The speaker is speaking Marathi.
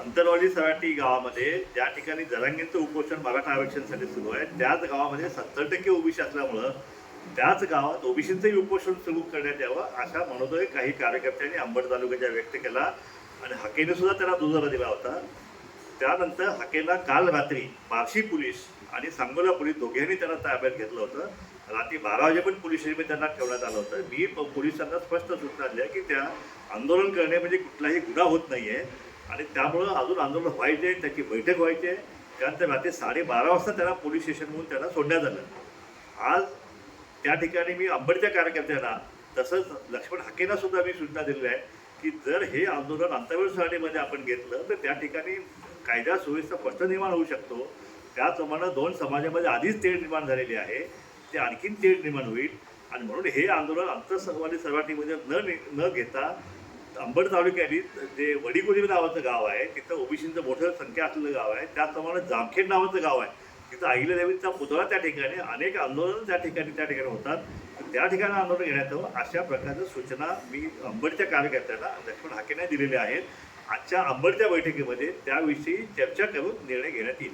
अंतरवाली सराटी गावामध्ये ज्या ठिकाणी जरांगींचं उपोषण मराठा आरक्षणसाठी सुरू आहे त्याच गावामध्ये सत्तर टक्के ओबीसी असल्यामुळं त्याच गावात ओबीसीचंही उपोषण सुरू करण्यात यावं अशा मनोदय काही कार्यकर्त्यांनी अंबड तालुक्याच्या व्यक्त केला आणि हाकेने सुद्धा त्याला दुजोरा दिला होता. त्यानंतर हाकेला काल रात्री बार्शी पोलीस आणि सांगोला पोलीस दोघांनी त्यांना ताब्यात घेतलं होतं. रात्री बारा वाजेपर्यंत पोलीस स्टेशनमध्ये त्यांना ठेवण्यात आलं होतं. मी प- पोलिसांना स्पष्ट सूचना दिल्या की त्या आंदोलन करणे म्हणजे कुठलाही गुन्हा होत नाही आहे आणि त्यामुळं अजून आंदोलन व्हायचे त्याची बैठक व्हायची. आहे त्यानंतर रात्री साडेबारा वाजता त्यांना पोलीस स्टेशनमधून त्यांना सोडण्यात आलं. आज त्या ठिकाणी मी अंबडच्या कार्यकर्त्यांना तसंच लक्ष्मण हाकेंना सुद्धा मी सूचना दिलेल्या आहे की जर हे आंदोलन अंतर्वेळ सारणीमध्ये आपण घेतलं तर त्या ठिकाणी कायदा सुव्यवस्था प्रश्न निर्माण होऊ शकतो. त्याचप्रमाणे दोन समाजामध्ये आधीच तेढ निर्माण झालेली आहे. ते आणखीन तेढ निर्माण होईल. आणि म्हणून हे आंदोलन आंतरसंवादी सराटीमध्ये न नि- न घेता अंबड तालुक्याने जे वडीगोरी नावाचं गाव आहे तिथं ओबीसींचं मोठं संख्या असलेलं गाव आहे. त्याचप्रमाणे जामखेड नावाचं गाव आहे. तिथं अहिल्यादेवीचा पुतळा त्या ठिकाणी अनेक आंदोलन त्या ठिकाणी त्या ठिकाणी होतात. त्या ठिकाणी आंदोलन घेण्यात यावं अशा प्रकारच्या सूचना मी अंबडच्या कार्यकर्त्यांना लक्ष्मण हाकेने दिलेल्या आहेत. आजच्या अंबडच्या बैठकीमध्ये त्याविषयी चर्चा करून निर्णय घेण्यात येईल.